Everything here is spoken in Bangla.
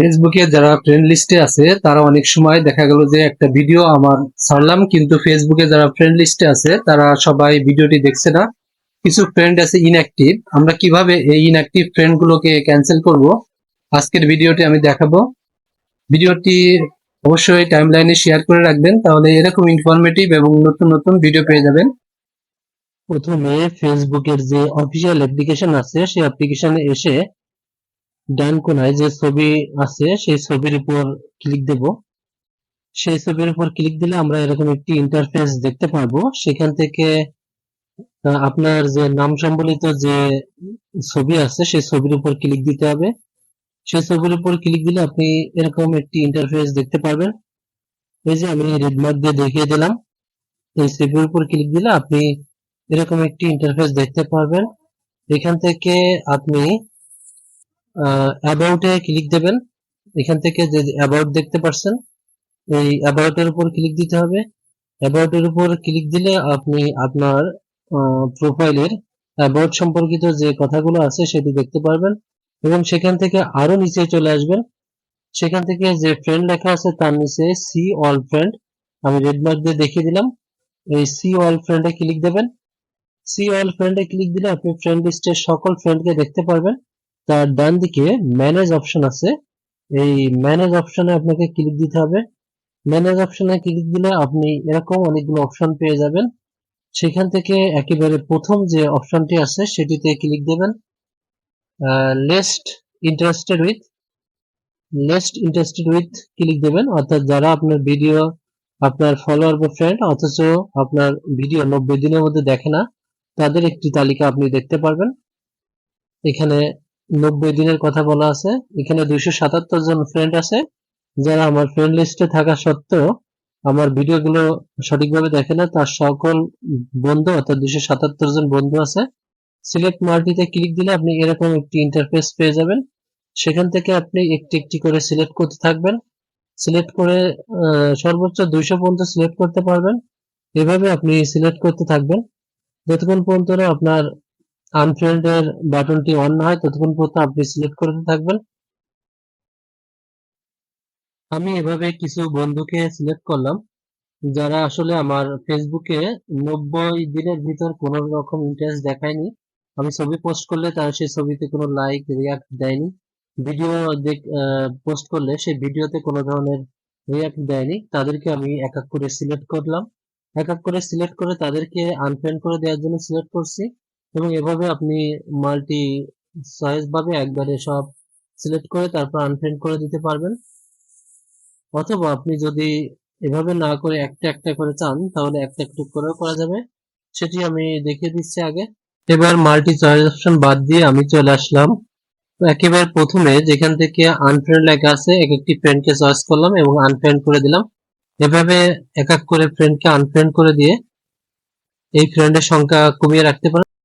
ফেসবুকে যারা ফ্রেন্ড লিস্টে আছে, তারা অনেক সময় দেখা গেল যে একটা ভিডিও আমার ছাড়লাম, কিন্তু ফেসবুকে যারা ফ্রেন্ড লিস্টে আছে, তারা সবাই ভিডিওটি দেখছে না। কিছু ফ্রেন্ড আছে ইনঅ্যাক্টিভ আমরা কীভাবে এই ইনঅ্যাক্টিভ ফ্রেন্ড গুলোকে ক্যান্সেল করব? আজকের ভিডিওটি আমি দেখাবো। ভিডিওটি অবশ্যই টাইমলাইনে শেয়ার করে রাখবেন, তাহলে এরকম ইনফরমেটিভ এবং নতুন নতুন ভিডিও পেয়ে যাবেন। প্রথমে ফেসবুকের যে অফিসিয়াল অ্যাপ্লিকেশন আছে, সেই অ্যাপ্লিকেশনে এসে ডান কোনায় যে ছবি আছে, সেই ছবির উপর ক্লিক দেব। সেই ছবির উপর ক্লিক দিলে আমরা এরকম একটি ইন্টারফেস দেখতে পারব। সেখান থেকে আপনার যে নাম সম্বলিত যে ছবি আছে, সেই ছবির উপর ক্লিক দিতে হবে। সেই ছবির উপর ক্লিক দিলে আপনি এরকম একটি ইন্টারফেস দেখতে পারবেন। এই যে আমি রেড মার্ক দিয়ে দেখিয়ে দিলাম। এই ছবির উপর ক্লিক দিলে আপনি এরকম একটি ইন্টারফেস দেখতে পারবেন। এখান থেকে আপনি অ্যাবাউট ক্লিক দেবেন। এখান থেকে যে অ্যাবাউট দেখতে পাচ্ছেন এই অ্যাবাউট এর উপর ক্লিক দিতে হবে। অ্যাবাউট এর উপর ক্লিক দিলে আপনি আপনার প্রোফাইলের অ্যাবাউট সম্পর্কিত যে কথাগুলো আছে সেটি দেখতে পারবেন এবং সেখান থেকে আরও নিচে চলে আসবেন। সেখান থেকে যে ফ্রেন্ড লেখা আছে তার নিচে সি অল ফ্রেন্ড আমি রেড মার্ক দিয়ে দেখিয়ে দিলাম। এই সি অল ফ্রেন্ডে ক্লিক দেবেন। সি অল ফ্রেন্ডে ক্লিক দিলে আপনি ফ্রেন্ড লিস্টের সকল ফ্রেন্ডকে দেখতে পারবেন। তার ডান দিকে ম্যানেজ অপশন আছে। এই ম্যানেজ অপশনে আপনাকে ক্লিক দিতে হবে। ম্যানেজ অপশনে ক্লিক দিলে আপনি এরকম অনেকগুলো অপশন পেয়ে যাবেন। সেখান থেকে একেবারে প্রথম যে অপশনটি আছে, সেটিতে ক্লিক দেবেন। Least interested with least interested with click দেবেন। অর্থাৎ যারা আপনার ভিডিও আপনার ফলোয়ার বা ফ্রেন্ড অথচ আপনার ভিডিও নব্বই দিনের মধ্যে দেখে না, তাদের একটি তালিকা আপনি দেখতে পারবেন। এখানে নব্বই দিনের কথা বলা আছে। এখানে দুইশো সাতাত্তর জন ফ্রেন্ড আছে। যারা আমার ফ্রেন্ড লিস্টে থাকা সত্ত্বেও আমার ভিডিওগুলো সঠিকভাবে দেখে না, তার সকল বন্ধু অর্থাৎ দুইশো সাতাত্তর জন বন্ধু আছে। সিলেক্ট মাল্টিতে ক্লিক দিলে আপনি এরকম একটি ইন্টারফেস পেয়ে যাবেন। সেখান থেকে আপনি একটি একটি করে সিলেক্ট করতে থাকবেন। সিলেক্ট করে সর্বোচ্চ দুইশো পর্যন্ত সিলেক্ট করতে পারবেন। এভাবে আপনি সিলেক্ট করতে থাকবেন। যতক্ষণ পর্যন্ত আপনার আনফ্রেন্ড এর বাটনটি অন না হয়, ততক্ষণ পর্যন্ত আপনি সিলেক্ট করতে থাকবেন। আমি এভাবে কিছু বন্ধুকে সিলেক্ট করলাম, যারা আসলে আমার ফেসবুকে নব্বই দিনের ভিতর কোন রকম ইন্টারেস্ট দেখায়নি। আমি ছবি পোস্ট করলে তারা সেই ছবিতে কোনো লাইক রিয়াক্ট দেয়নি। ভিডিও পোস্ট করলে সেই ভিডিওতে কোনো ধরনের রিয়াক্ট দেয়নি। তাদেরকে আমি এক এক করে সিলেক্ট করলাম। এক এক করে সিলেক্ট করে তাদেরকে আনফ্রেন্ড করে দেওয়ার জন্য সিলেক্ট করছি। এবং এভাবে আপনি মাল্টি চয়েস ভাবে একবারে সব সিলেক্ট করে তারপর আনফ্রেন্ড করে দিতে পারবেন। অথবা আপনি যদি এভাবে না করে একটা একটা করে চান, তাহলে একটা একটু করেও করা যাবে। সেটি আমি দেখিয়ে দিচ্ছি আগে। এবার মাল্টি চয়েস অপশন বাদ দিয়ে আমি চলে আসলাম। একেবারে প্রথমে যেখান থেকে আনফ্রেন্ড লেখা আছে, এক একটি ফ্রেন্ডকে চয়েস করলাম এবং আনফ্রেন্ড করে দিলাম। এভাবে এক এক করে ফ্রেন্ডকে আনফ্রেন্ড করে দিয়ে এই ফ্রেন্ডের সংখ্যা কমিয়ে রাখতে পারেন।